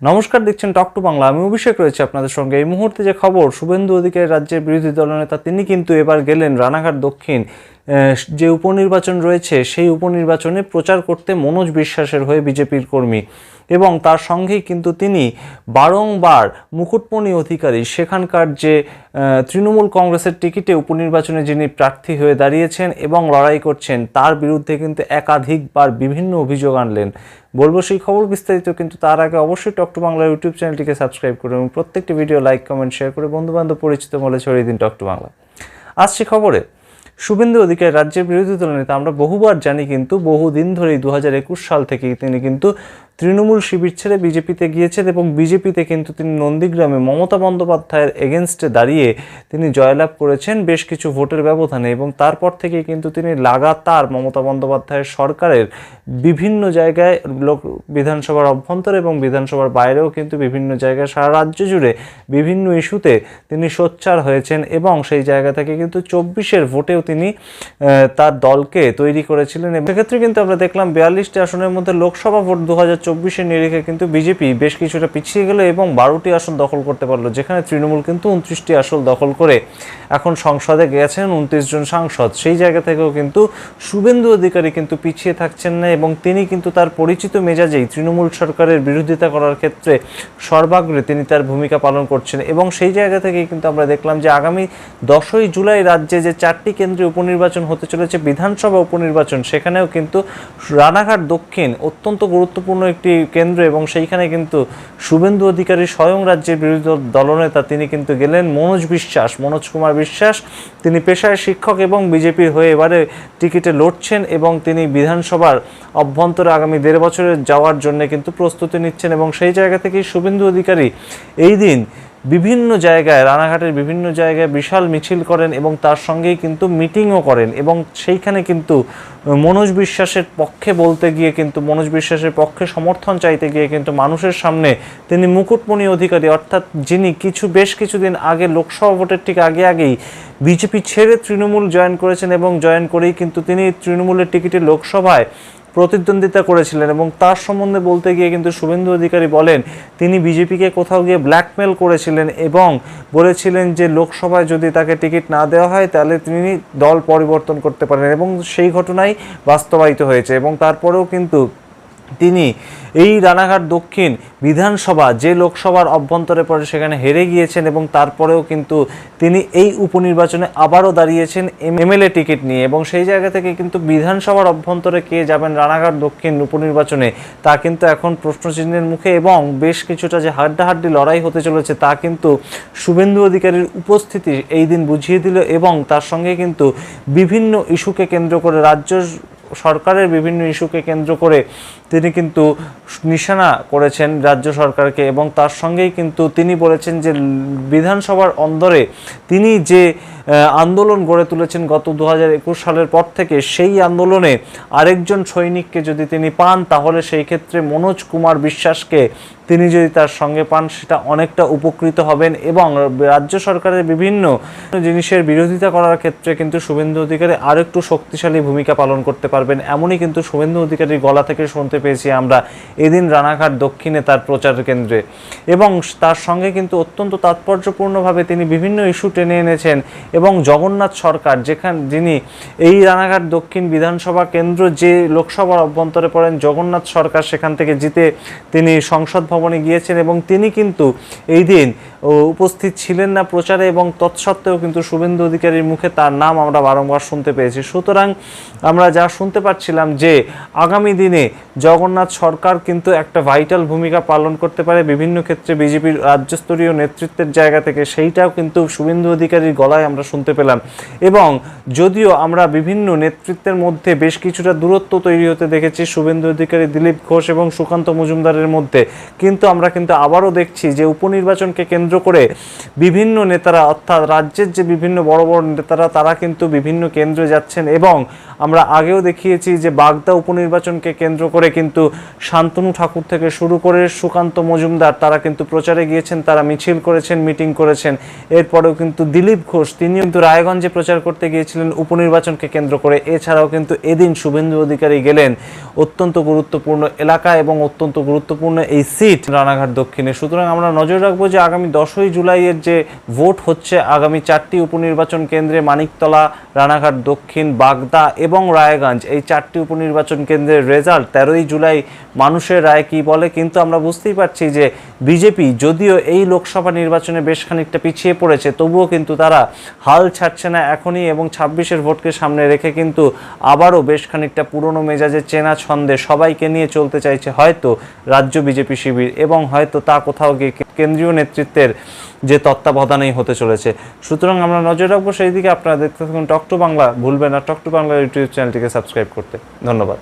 নমস্কার, দেখছেন টক টু বাংলা আমি অভিষেক রয়েছে আপনাদের সঙ্গে। এই মুহূর্তে যে খবর, শুভেন্দু অধিকারী রাজ্যের বিরোধী দলনেতা, তিনি কিন্তু এবার গেলেন রানাঘাট দক্ষিণ যে উপনির্বাচন রয়েছে, সেই উপনির্বাচনে প্রচার করতে মনোজ বিশ্বাসের হয়ে বিজেপির কর্মী। এবং তার সঙ্গেই কিন্তু তিনি বারংবার মুকুটমণি অধিকারী, সেখানকার যে তৃণমূল কংগ্রেসের টিকিটে উপনির্বাচনে যিনি প্রার্থী হয়ে দাঁড়িয়েছেন এবং লড়াই করছেন, তার বিরুদ্ধে কিন্তু একাধিকবার বিভিন্ন অভিযোগ আনলেন। বলব সেই খবর বিস্তারিত কিন্তু তার আগে অবশ্যই টক টু বাংলা ইউটিউব চ্যানেলটিকে সাবস্ক্রাইব করুন এবং প্রত্যেকটি ভিডিও লাইক, কমেন্ট, শেয়ার করে বন্ধুবান্ধব পরিচিত মলে ছড়িয়ে দিন টক টু বাংলা। আসছে খবরে। শুভেন্দু অধিকার রাজ্যের বিরোধী দলনেতা আমরা বহুবার জানি কিন্তু বহুদিন ধরেই দু হাজার একুশ সাল থেকেই তিনি কিন্তু তৃণমূল শিবির ছেড়ে বিজেপিতে গিয়েছেন এবং বিজেপিতে কিন্তু তিনি নন্দীগ্রামে মমতা বন্দ্যোপাধ্যায়ের এগেনস্টে দাঁড়িয়ে তিনি জয়লাভ করেছেন বেশ কিছু ভোটের ব্যবধানে এবং তারপর থেকে কিন্তু তিনি লাগাতার মমতা বন্দ্যোপাধ্যায়ের সরকারের বিভিন্ন জায়গায় লোক বিধানসভার অভ্যন্তরে এবং বিধানসভার বাইরেও কিন্তু বিভিন্ন জায়গায় সারা রাজ্য জুড়ে বিভিন্ন ইস্যুতে তিনি সোচ্চার হয়েছেন এবং সেই জায়গা থেকে কিন্তু চব্বিশের ভোটেও তিনি তার দলকে তৈরি করেছিলেন সেক্ষেত্রে কিন্তু আমরা দেখলাম বিয়াল্লিশটি আসনের মধ্যে লোকসভা ভোট দু হাজার চব্বিশের নিরিখে কিন্তু বিজেপি বেশ কিছুটা পিছিয়ে গেল এবং বারোটি আসন দখল করতে পারল, যেখানে তৃণমূল কিন্তু উনত্রিশটি আসন দখল করে এখন সংসদে গেছেন উনত্রিশ জন সাংসদ। সেই জায়গা থেকেও কিন্তু শুভেন্দু অধিকারী কিন্তু পিছিয়ে থাকছেন না এবং তিনি কিন্তু তার পরিচিত মেজাজেই তৃণমূল সরকারের বিরোধিতা করার ক্ষেত্রে সর্বাগ্রে তিনি তার ভূমিকা পালন করছেন এবং সেই জায়গা থেকেই কিন্তু আমরা দেখলাম যে আগামী দশই জুলাই রাজ্যে যে চারটি কেন্দ্রে উপনির্বাচন হতে চলেছে, বিধানসভা উপনির্বাচন, সেখানেও কিন্তু রানাঘাট দক্ষিণ অত্যন্ত গুরুত্বপূর্ণ একটি কেন্দ্র এবং সেইখানে কিন্তু শুভেন্দু অধিকারী স্বয়ং রাজ্যের বিরোধী দলনেতা তিনি কিন্তু গেলেন মনোজ বিশ্বাস। মনোজ কুমার বিশ্বাস, তিনি পেশায় শিক্ষক এবং বিজেপির হয়ে এবারে টিকিটে লড়ছেন এবং তিনি বিধানসভার অভ্যন্তরে আগামী দেড় বছরে যাওয়ার জন্য কিন্তু প্রস্তুতি নিচ্ছেন এবং সেই জায়গা থেকেই শুভেন্দু অধিকারী এই দিন বিভিন্ন জায়গায়, রানাঘাটের বিভিন্ন জায়গায় বিশাল মিছিল করেন এবং তার সঙ্গেই কিন্তু মিটিংও করেন এবং সেইখানে কিন্তু মনোজ বিশ্বাসের পক্ষে বলতে গিয়ে কিন্তু, মনোজ বিশ্বাসের পক্ষে সমর্থন চাইতে গিয়ে কিন্তু মানুষের সামনে তিনি মুকুটমণি অধিকারী, অর্থাৎ যিনি কিছু, বেশ কিছুদিন আগে লোকসভা ভোটের ঠিক আগে আগেই বিজেপি ছেড়ে তৃণমূল জয়েন করেছেন এবং জয়েন করেই কিন্তু তিনি তৃণমূলের টিকিটে লোকসভায় প্রতিদ্বন্দ্বিতা করেছিলেন এবং তার সম্বন্ধে বলতে গিয়ে কিন্তু শুভেন্দু অধিকারী বলেন, তিনি বিজেপিকে কোথাও গিয়ে ব্ল্যাকমেল করেছিলেন এবং বলেছিলেন যে লোকসভায় যদি তাকে টিকিট না দেওয়া হয় তাহলে তিনি দল পরিবর্তন করতে পারেন এবং সেই ঘটনাই বাস্তবায়িত হয়েছে এবং তারপরেও কিন্তু তিনি এই রানাঘাট দক্ষিণ বিধানসভা যে লোকসভার অভ্যন্তরে পড়ে সেখানে হেরে গিয়েছেন এবং তারপরেও কিন্তু তিনি এই উপনির্বাচনে আবারও দাঁড়িয়েছেন এমএলএ টিকিট নিয়ে এবং সেই জায়গা থেকে কিন্তু বিধানসভার অভ্যন্তরে কে যাবেন রানাঘাট দক্ষিণ উপনির্বাচনে, তা কিন্তু এখন প্রশ্নচিহ্নের মুখে এবং বেশ কিছুটা যে হাড্ডাহাড্ডি লড়াই হতে চলেছে তা কিন্তু শুভেন্দু অধিকারীর উপস্থিতি এই দিন বুঝিয়ে দিল এবং তার সঙ্গে কিন্তু বিভিন্ন ইস্যুকে কেন্দ্র করে রাজ্য সরকারের বিভিন্ন ইস্যুকে কেন্দ্র করে তিনি কিন্তু নিশানা করেছেন রাজ্য সরকারকে এবং তার সঙ্গেই কিন্তু তিনি বলেছেন যে বিধানসভার অন্দরে তিনি যে আন্দোলন গড়ে তুলেছেন গত দু হাজার একুশ সালের পর থেকে, সেই আন্দোলনে আরেকজন সৈনিককে যদি তিনি পান, তাহলে সেই ক্ষেত্রে মনোজ কুমার বিশ্বাসকে তিনি যদি তার সঙ্গে পান, সেটা অনেকটা উপকৃত হবেন এবং রাজ্য সরকারের বিভিন্ন জিনিসের বিরোধিতা করার ক্ষেত্রে কিন্তু শুভেন্দু অধিকারী আরেকটু শক্তিশালী ভূমিকা পালন করতে পারবেন। এমনই কিন্তু শুভেন্দু অধিকারীর গলা থেকে শুনতে পেয়েছি আমরা এদিন রানাঘাট দক্ষিণে তার প্রচার কেন্দ্রে। এবং তার সঙ্গে কিন্তু অত্যন্ত তাৎপর্যপূর্ণভাবে তিনি বিভিন্ন ইস্যু টেনে এনেছেন এবং জগন্নাথ সরকার, যেখান যিনি এই রানাঘাট দক্ষিণ বিধানসভা কেন্দ্র যে লোকসভার অভ্যন্তরে পড়েন, জগন্নাথ সরকার সেখান থেকে জিতে তিনি সংসদ ভবনে গিয়েছেন এবং তিনি কিন্তু এই দিন উপস্থিত ছিলেন না প্রচারে এবং তৎসত্ত্বেও কিন্তু শুভেন্দু অধিকারীর মুখে তার নাম আমরা বারংবার শুনতে পেয়েছি। সুতরাং আমরা যা শুনতে পাচ্ছিলাম যে আগামী দিনে জগন্নাথ সরকার কিন্তু একটা ভাইটাল ভূমিকা পালন করতে পারে। বিভিন্ন ক্ষেত্রে বিজেপির রাজ্যস্তরীয় নেতৃত্বের জায়গা থেকে সেইটাও কিন্তু শুভেন্দু অধিকারীর গলায় আমরা শুনতে পেলাম। এবং যদিও আমরা বিভিন্ন নেতৃত্বের মধ্যে বেশ কিছুটা দূরত্ব তৈরি হতে দেখেছি, শুভেন্দু অধিকারী, দিলীপ ঘোষ এবং সুকান্ত মজুমদারের মধ্যে। কিন্তু আমরা কিন্তু আবারও দেখছি যে উপনির্বাচনকে কেন্দ্র করে বিভিন্ন নেতারা, অর্থাৎ রাজ্যের যে বিভিন্ন বড় বড় নেতারা, তারা কিন্তু বিভিন্ন কেন্দ্রে যাচ্ছেন এবং আমরা আগেও দেখিয়েছি যে বাগদা উপনির্বাচনকে কেন্দ্র করে কিন্তু শান্তনু ঠাকুর থেকে শুরু করে সুকান্ত মজুমদার, তারা কিন্তু প্রচারে গিয়েছেন, তারা মিছিল করেছেন, মিটিং করেছেন। এরপরেও কিন্তু দিলীপ ঘোষ তিনি কিন্তু রায়গঞ্জে প্রচার করতে গিয়েছিলেন উপনির্বাচনকে কেন্দ্র করে। এছাড়াও কিন্তু এদিন শুভেন্দু অধিকারী গেলেন অত্যন্ত গুরুত্বপূর্ণ এলাকা এবং অত্যন্ত গুরুত্বপূর্ণ এই সিট রানাঘাট দক্ষিণে। সুতরাং আমরা নজর রাখব যে আগামী দশই জুলাইয়ের যে ভোট হচ্ছে, আগামী চারটি উপনির্বাচন কেন্দ্রে মানিকতলা, রানাঘাট দক্ষিণ, বাগদা এবং রায়গঞ্জ। এই চারটি উপনির্বাচন কেন্দ্রের রেজাল্ট তেরোই জুলাই মানুষের রায় কি বলে? কিন্তু আমরা বুঝতেই পারছি যে বিজেপি যদিও এই লোকসভা নির্বাচনে বেশ খানিকটা পিছিয়ে পড়েছে, তবুও কিন্তু তারা হাল ছাড়ছে না এখনই এবং ছাব্বিশের ভোটকে সামনে রেখে কিন্তু আবারও বেশ খানিকটা পুরনো মেজাজে চেনা ছন্দে সবাইকে নিয়ে চলতে চাইছে হয়তো রাজ্য বিজেপি শিবির। এবং হয়তো তা কোথাও গিয়ে কেন্দ্রীয় নেতৃত্বের যে তত্ত্বাবধানেই হতে চলেছে। সুতরাং আমরা নজর রাখব সেই দিকে আপনারা দেখতে থাকুন টক টু বাংলা। ভুলবেন না, টক টু বাংলা ইউটিউব চ্যানেলটিকে সাবস্ক্রাইব করতে। ধন্যবাদ।